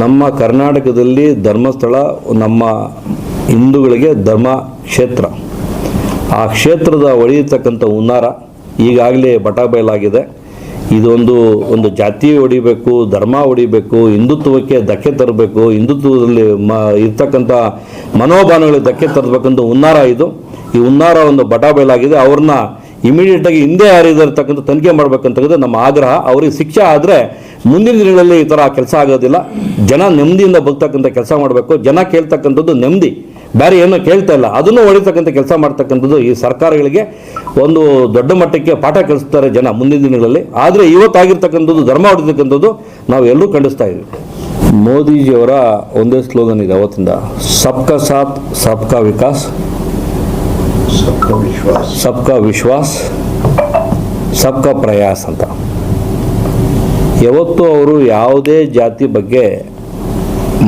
ನಮ್ಮ ಕರ್ನಾಟಕದಲ್ಲಿ ಧರ್ಮಸ್ಥಳ ನಮ್ಮ ಹಿಂದೂಗಳಿಗೆ ಧರ್ಮ ಕ್ಷೇತ್ರ. ಆ ಕ್ಷೇತ್ರದ ಒಡೆಯತಕ್ಕಂಥ ಹುನ್ನಾರ ಈಗಾಗಲೇ ಬಟ ಬಯಲಾಗಿದೆ. ಇದೊಂದು, ಒಂದು ಜಾತಿ ಹೊಡಿಬೇಕು ಧರ್ಮ ಹೊಡಿಬೇಕು ಹಿಂದುತ್ವಕ್ಕೆ ಧಕ್ಕೆ ತರಬೇಕು, ಹಿಂದುತ್ವದಲ್ಲಿ ಮ, ಇರ್ತಕ್ಕಂಥ ಮನೋಭಾವನೆಗಳಿಗೆ ಧಕ್ಕೆ ತರಬೇಕಂತ ಹುನ್ನಾರ ಇದು. ಈ ಹುನ್ನಾರ ಒಂದು ಬಟ ಬಯಲಾಗಿದೆ. ಅವ್ರನ್ನ ಇಮಿಡಿಯೇಟಾಗಿ ಹಿಂದೆ ಯಾರಿದ್ದಾರೆ ತನಿಖೆ ಮಾಡಬೇಕಂತಕ್ಕಂಥ ನಮ್ಮ ಆಗ್ರಹ. ಅವ್ರಿಗೆ ಶಿಕ್ಷೆ ಆದರೆ ಮುಂದಿನ ದಿನಗಳಲ್ಲಿ ಈ ಥರ ಕೆಲಸ ಆಗೋದಿಲ್ಲ. ಜನ ನೆಮ್ಮದಿಯಿಂದ ಬದುಕ್ತಕ್ಕಂಥ ಕೆಲಸ ಮಾಡಬೇಕು. ಜನ ಕೇಳ್ತಕ್ಕಂಥದ್ದು ನೆಮ್ಮದಿ. ಬೇರೆ ಏನೂ ಕೇಳ್ತಾ ಇಲ್ಲ. ಅದನ್ನು ಹೊಡಿತಕ್ಕಂಥ ಕೆಲಸ ಮಾಡ್ತಕ್ಕಂಥದ್ದು ಈ ಸರ್ಕಾರಗಳಿಗೆ ಒಂದು ದೊಡ್ಡ ಮಟ್ಟಕ್ಕೆ ಪಾಠ ಕಲಿಸ್ತಾರೆ ಜನ ಮುಂದಿನ ದಿನಗಳಲ್ಲಿ. ಆದರೆ ಇವತ್ತಾಗಿರ್ತಕ್ಕಂಥದ್ದು ಧರ್ಮ ಹೊಡಿತಕ್ಕಂಥದ್ದು ನಾವು ಎಲ್ಲರೂ ಖಂಡಿಸ್ತಾ ಇದ್ದೀವಿ. ಮೋದಿಜಿಯವರ ಒಂದೇ ಸ್ಲೋಗನ್ ಇದೆ ಅವತ್ತಿಂದ. ಸಬ್ಕಾ ಸಾಥ್ ಸಬ್ಕಾ ವಿಕಾಸ್. ಸಬ್ಕಾ ವಿಶ್ವಾಸ್. ಸಬ್ಕಾ ವಿಶ್ವಾಸ್ ಸಬ್ಕಾ ಪ್ರಯಾಸ್ ಅಂತ. ಯಾವತ್ತೂ ಅವರು ಯಾವುದೇ ಜಾತಿ ಬಗ್ಗೆ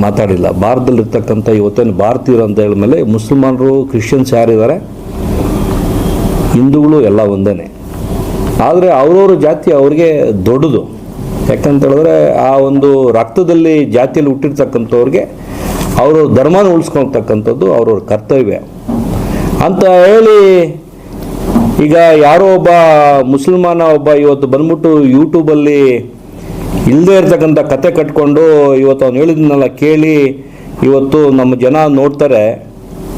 ಮಾತಾಡಿಲ್ಲ. ಭಾರತದಲ್ಲಿರ್ತಕ್ಕಂಥ ಇವತ್ತೇನು ಭಾರತೀಯರು ಅಂತ ಹೇಳಿದ್ಮೇಲೆ ಮುಸಲ್ಮಾನರು ಕ್ರಿಶ್ಚಿಯನ್ಸ್ ಯಾರಿದ್ದಾರೆ ಹಿಂದೂಗಳು ಎಲ್ಲ ಒಂದೇ ಆದರೆ ಅವರವ್ರ ಜಾತಿ ಅವ್ರಿಗೆ ದೊಡ್ಡದು. ಯಾಕಂತ ಹೇಳಿದ್ರೆ ಆ ಒಂದು ರಕ್ತದಲ್ಲಿ ಜಾತಿಯಲ್ಲಿ ಹುಟ್ಟಿರ್ತಕ್ಕಂಥವ್ರಿಗೆ ಅವರು ಧರ್ಮನ ಉಳಿಸ್ಕೊಳ್ತಕ್ಕಂಥದ್ದು ಅವ್ರವ್ರ ಕರ್ತವ್ಯ. ಅಂತ ಹೇಳಿ ಈಗ ಯಾರೋ ಒಬ್ಬ ಮುಸಲ್ಮಾನ ಒಬ್ಬ ಇವತ್ತು ಬಂದ್ಬಿಟ್ಟು ಯೂಟ್ಯೂಬಲ್ಲಿ ಇಲ್ಲದೆ ಇರತಕ್ಕಂಥ ಕತೆ ಕಟ್ಕೊಂಡು ಇವತ್ತು ಅವ್ನು ಹೇಳಿದ್ನೆಲ್ಲ ಕೇಳಿ ಇವತ್ತು ನಮ್ಮ ಜನ ನೋಡ್ತಾರೆ,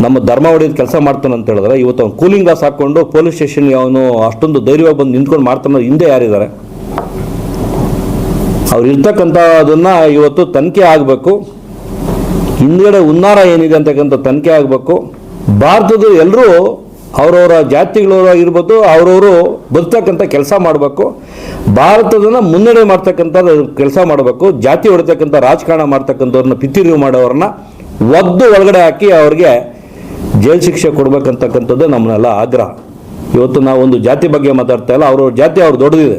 ನಮ್ಮ ಧರ್ಮ ಹೊಡೆಯೋದು ಕೆಲಸ ಮಾಡ್ತಾನೆ ಅಂತ ಹೇಳಿದ್ರೆ ಇವತ್ತು ಅವ್ನು ಕೂಲಿಂಗ್ ಗ್ಲಾಸ್ ಹಾಕ್ಕೊಂಡು ಪೊಲೀಸ್ ಸ್ಟೇಷನ್ಗೆ ಅವನು ಅಷ್ಟೊಂದು ಧೈರ್ಯವಾಗಿ ಬಂದು ನಿಂತ್ಕೊಂಡು ಮಾಡ್ತಾನೆ ಹಿಂದೆ ಯಾರಿದ್ದಾರೆ. ಅವ್ರು ಇರ್ತಕ್ಕಂಥದನ್ನು ಇವತ್ತು ತನಿಖೆ ಆಗಬೇಕು, ಹಿಂದ್ಗಡೆ ಹುನ್ನಾರ ಏನಿದೆ ಅಂತಕ್ಕಂಥ ತನಿಖೆ ಆಗಬೇಕು. ಭಾರತದ ಎಲ್ಲರೂ ಅವರವರ ಜಾತಿಗಳವರು ಆಗಿರ್ಬೋದು, ಅವರವರು ಬದುಕ್ತಕ್ಕಂಥ ಕೆಲಸ ಮಾಡಬೇಕು. ಭಾರತದನ್ನ ಮುನ್ನಡೆ ಮಾಡ್ತಕ್ಕಂಥ ಕೆಲಸ ಮಾಡಬೇಕು. ಜಾತಿ ಹೊಡಿತಕ್ಕಂಥ ರಾಜಕಾರಣ ಮಾಡ್ತಕ್ಕಂಥವ್ರನ್ನ ಪಿತಿರಿವು ಮಾಡೋರನ್ನ ಒದ್ದು ಒಳಗಡೆ ಹಾಕಿ ಅವ್ರಿಗೆ ಜೈಲು ಶಿಕ್ಷೆ ಕೊಡ್ಬೇಕಂತಕ್ಕಂಥದ್ದು ನಮ್ಮನ್ನೆಲ್ಲ ಆಗ್ರಹ. ಇವತ್ತು ನಾವು ಒಂದು ಜಾತಿ ಬಗ್ಗೆ ಮಾತಾಡ್ತಾ ಇಲ್ಲ, ಅವ್ರವ್ರ ಜಾತಿ ಅವ್ರು ದೊಡ್ಡದಿದೆ.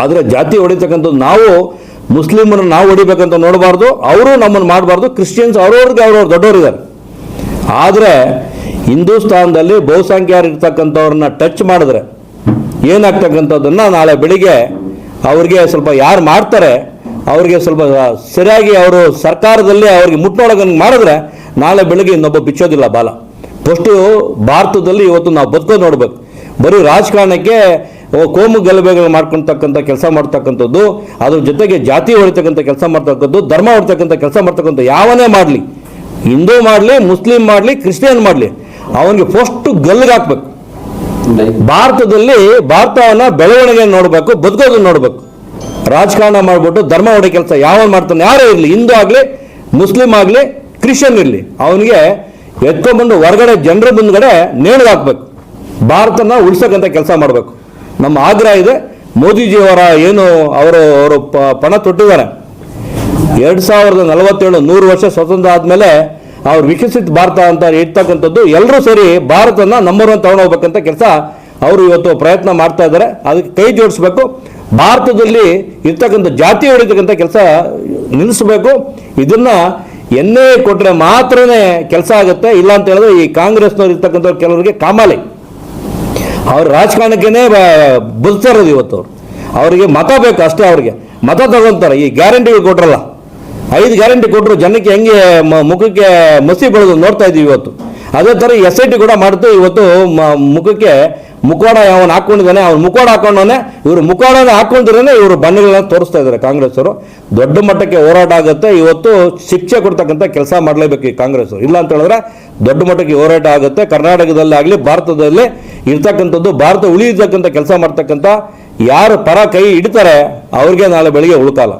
ಆದರೆ ಜಾತಿ ಹೊಡಿತಕ್ಕಂಥದ್ದು ನಾವು ಮುಸ್ಲಿಮರನ್ನ ನಾವು ಹೊಡಿಬೇಕಂತ ನೋಡಬಾರ್ದು, ಅವರು ನಮ್ಮನ್ನು ಮಾಡಬಾರ್ದು, ಕ್ರಿಶ್ಚಿಯನ್ಸ್ ಅವ್ರವ್ರಿಗೆ ಅವ್ರವ್ರು ದೊಡ್ಡವರಿದ್ದಾರೆ. ಆದರೆ ಹಿಂದೂಸ್ತಾನದಲ್ಲಿ ಬಹುಸಂಖ್ಯಾರು ಇರ್ತಕ್ಕಂಥವ್ರನ್ನ ಟಚ್ ಮಾಡಿದ್ರೆ ಏನಾಗ್ತಕ್ಕಂಥದ್ದನ್ನು ನಾಳೆ ಬೆಳಿಗ್ಗೆ ಅವ್ರಿಗೆ ಸ್ವಲ್ಪ ಯಾರು ಮಾಡ್ತಾರೆ, ಅವ್ರಿಗೆ ಸ್ವಲ್ಪ ಸರಿಯಾಗಿ ಅವರು ಸರ್ಕಾರದಲ್ಲಿ ಅವ್ರಿಗೆ ಮುಟ್ಟೊಳಗಂಗೆ ಮಾಡಿದ್ರೆ ನಾಳೆ ಬೆಳಿಗ್ಗೆ ಇನ್ನೊಬ್ಬ ಬಿಚ್ಚೋದಿಲ್ಲ ಬಾಲ. ಫಸ್ಟು ಭಾರತದಲ್ಲಿ ಇವತ್ತು ನಾವು ಬದುಕೋದು ನೋಡ್ಬೇಕು. ಬರೀ ರಾಜಕಾರಣಕ್ಕೆ ಕೋಮು ಗಲಭೆಗಳು ಮಾಡ್ಕೊಳ್ತಕ್ಕಂಥ ಕೆಲಸ ಮಾಡ್ತಕ್ಕಂಥದ್ದು, ಅದ್ರ ಜೊತೆಗೆ ಜಾತಿ ಹೊಡಿತಕ್ಕಂಥ ಕೆಲಸ ಮಾಡ್ತಕ್ಕಂಥದ್ದು, ಧರ್ಮ ಹೊಡಿತಕ್ಕಂಥ ಕೆಲಸ ಮಾಡ್ತಕ್ಕಂಥ ಯಾವನೇ ಮಾಡಲಿ. ಹಿಂದೂ ಮಾಡಲಿ, ಮುಸ್ಲಿಂ ಮಾಡಲಿ, ಕ್ರಿಶ್ಚಿಯನ್ ಮಾಡಲಿ, ಅವನಿಗೆ ಫಸ್ಟು ಗಲ್ಲಿಗೆ ಹಾಕ್ಬೇಕು. ಭಾರತದಲ್ಲಿ ಭಾರತವನ್ನ ಬೆಳವಣಿಗೆ ನೋಡಬೇಕು, ಬದುಕೋದನ್ನ ನೋಡಬೇಕು. ರಾಜಕಾರಣ ಮಾಡಿಬಿಟ್ಟು ಧರ್ಮ ಹೊಡೆ ಕೆಲಸ ಯಾವ ಮಾಡ್ತಾನೆ? ಯಾರೇ ಇರಲಿ, ಹಿಂದೂ ಆಗಲಿ, ಮುಸ್ಲಿಂ ಆಗಲಿ, ಕ್ರಿಶ್ಚಿಯನ್ ಇರಲಿ, ಅವನಿಗೆ ಎತ್ಕೊಂಡ್ಬಂದು ಹೊರಗಡೆ ಜನರ ಮುಂದ್ಗಡೆ ನೇಣಿಗೆ ಹಾಕ್ಬೇಕು. ಭಾರತನ ಉಳಿಸೋಕ್ಕಂತ ಕೆಲಸ ಮಾಡಬೇಕು. ನಮ್ಮ ಆಗ್ರಹ ಇದೆ ಮೋದಿಜಿಯವರ ಏನು, ಅವರು ಅವರು ಪಣ ತೊಟ್ಟಿದ್ದಾರೆ. ಎರಡು ಸಾವಿರದ ನಲವತ್ತೇಳು ನೂರು ವರ್ಷ ಸ್ವತಂತ್ರ ಆದಮೇಲೆ ಅವ್ರು ವಿಕಸಿತ ಭಾರತ ಅಂತ ಇಡ್ತಕ್ಕಂಥದ್ದು ಎಲ್ಲರೂ ಸೇರಿ ಭಾರತನ ನಂಬರ್ ಒನ್ ತಗೊಂಡೋಗ್ಬೇಕಂತ ಕೆಲಸ ಅವರು ಇವತ್ತು ಪ್ರಯತ್ನ ಮಾಡ್ತಾ ಇದ್ದಾರೆ. ಅದಕ್ಕೆ ಕೈ ಜೋಡಿಸ್ಬೇಕು. ಭಾರತದಲ್ಲಿ ಇರ್ತಕ್ಕಂಥ ಜಾತಿ ಹೊಡಿತಕ್ಕಂಥ ಕೆಲಸ ನಿಲ್ಲಿಸಬೇಕು. ಇದನ್ನ ಎನ್ನೇ ಕೊಟ್ಟರೆ ಮಾತ್ರನೇ ಕೆಲಸ ಆಗುತ್ತೆ. ಇಲ್ಲ ಅಂತ ಹೇಳಿದ್ರೆ ಈ ಕಾಂಗ್ರೆಸ್ನವ್ರು ಇರ್ತಕ್ಕಂಥ ಕೆಲವರಿಗೆ ಕಾಮಾಲಿ. ಅವ್ರ ರಾಜಕಾರಣಕ್ಕೇನೆ ಬದುಕ್ತಾ ಇವತ್ತು ಅವ್ರು. ಅವರಿಗೆ ಮತ ಬೇಕು ಅಷ್ಟೇ ಅವ್ರಿಗೆ. ಮತ ತಗೊಂತಾರೆ. ಈ ಗ್ಯಾರಂಟಿಗಳು ಕೊಟ್ರಲ್ಲ. ಐದು ಗ್ಯಾರಂಟಿ ಕೊಟ್ಟರು ಜನಕ್ಕೆ ಹೆಂಗೆ ಮುಖಕ್ಕೆ ಮಸಿ ಬೆಳೆದು ನೋಡ್ತಾ ಇದ್ದೀವಿ ಇವತ್ತು. ಅದೇ ಥರ ಎಸ್ ಐ ಟಿ ಕೂಡ ಮಾಡ್ತು, ಇವತ್ತು ಮುಖಕ್ಕೆ ಮುಖವಾಡ ಅವನು ಹಾಕೊಂಡಿದ್ದಾನೆ, ಅವ್ನು ಮುಖವಾಡ ಹಾಕೊಂಡವನೇ, ಇವರು ಮುಖವಾಡನ ಹಾಕೊಂಡಿರೇನೆ ಇವರು ಬಣ್ಣಗಳನ್ನ ತೋರಿಸ್ತಾ ಇದ್ದಾರೆ ಕಾಂಗ್ರೆಸ್ ಅವರು ದೊಡ್ಡ ಮಟ್ಟಕ್ಕೆ ಹೋರಾಟ ಆಗುತ್ತೆ, ಇವತ್ತು ಶಿಕ್ಷೆ ಕೊಡ್ತಕ್ಕಂಥ ಕೆಲಸ ಮಾಡಲೇಬೇಕು ಈ ಕಾಂಗ್ರೆಸ್ ಇಲ್ಲ ಅಂತ ಹೇಳಿದ್ರೆ ದೊಡ್ಡ ಮಟ್ಟಕ್ಕೆ ಹೋರಾಟ ಆಗುತ್ತೆ ಕರ್ನಾಟಕದಲ್ಲಾಗಲಿ ಭಾರತದಲ್ಲಿ ಇರ್ತಕ್ಕಂಥದ್ದು, ಭಾರತ ಉಳಿಯತಕ್ಕಂಥ ಕೆಲಸ ಮಾಡ್ತಕ್ಕಂಥ ಯಾರು ಪರ ಕೈ ಇಡ್ತಾರೆ ಅವ್ರಿಗೆ ನಾಳೆ ಬೆಳಿಗ್ಗೆ ಉಳ್ಕಾಲ